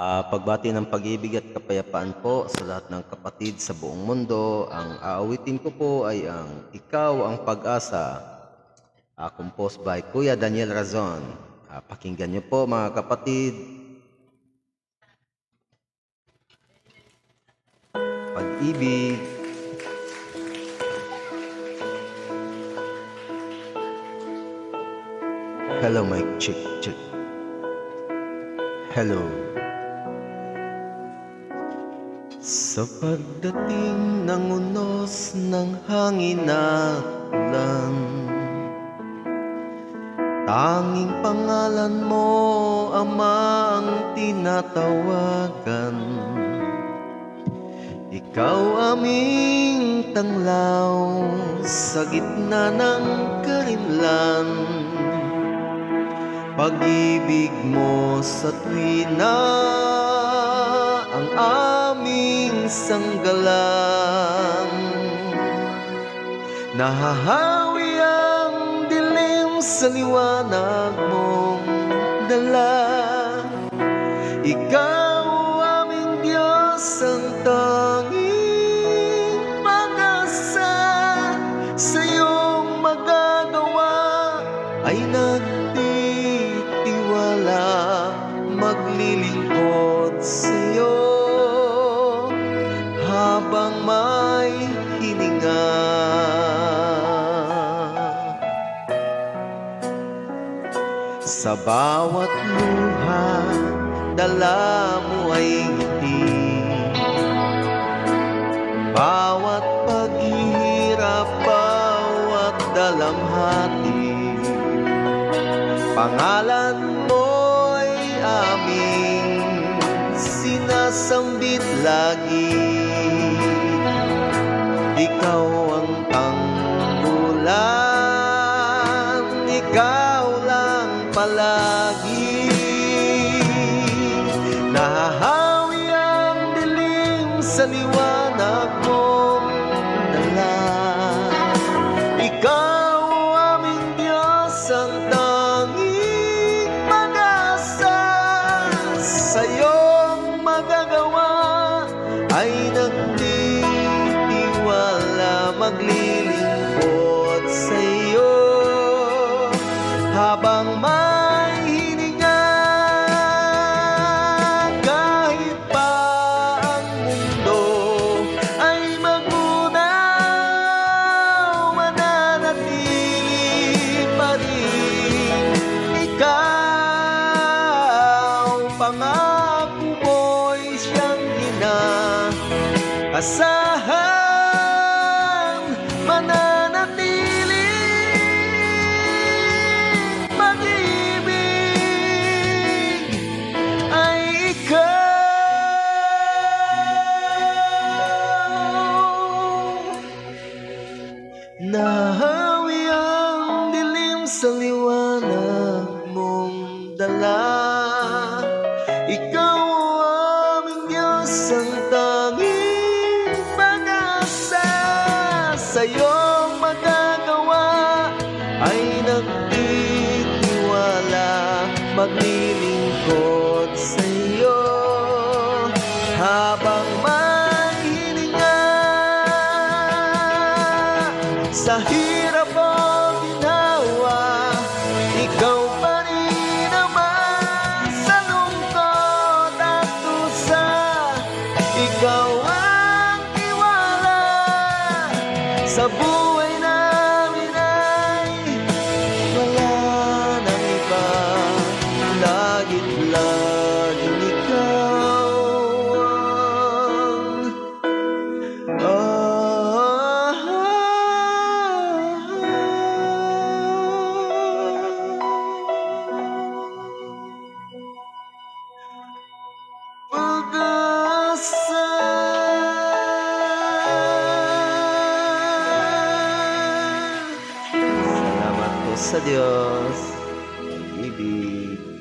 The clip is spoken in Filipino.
Ah, pagbati ng pag-ibig at kapayapaan po sa lahat ng kapatid sa buong mundo. Ang aawitin ko po ay ang Ikaw ang Pag-asa. Ah, composed by Kuya Daniel Razon. Ah, pakinggan niyo po mga kapatid. Pag-ibig. Hello, Mike. Check, check. Hello. Sa pagdating ng unos ng hangin at ulan Tanging pangalan mo, Ama, ang tinatawagan. Ikaw aming tanglaw sa gitna ng karimlan Pag-ibig mo sa tuwina ang aming sanggalang Nahahawi ang dilim sa liwanag mong dala. Ikaw aming Diyos ang tanging pag-asa Sa iyong magagawa. Ay nagtitiwala Sa bawat luha, dala mo ay ngiti. Bawat paghihirap, bawat dalamhati. Pangalan mo'y aming sinasambit lagi. Ikaw ang sa liwanag mong dala Ikaw aming Diyos ang tanging mag-asa. Sa iyong magagawa ay nagtitiwala. Maglilingkod inaasahan Mananatili pag-ibig ay ikaw. Nahawi Maglilingkod sa iyo habang may hininga sa hirap o ginawa Ikaw pa rin naman Sa lungkot at tusa Ikaw ang tiwala Sa buhay laging ikaw. Ang Pag-asa. Salamat po sa Diyos. Pag-ibig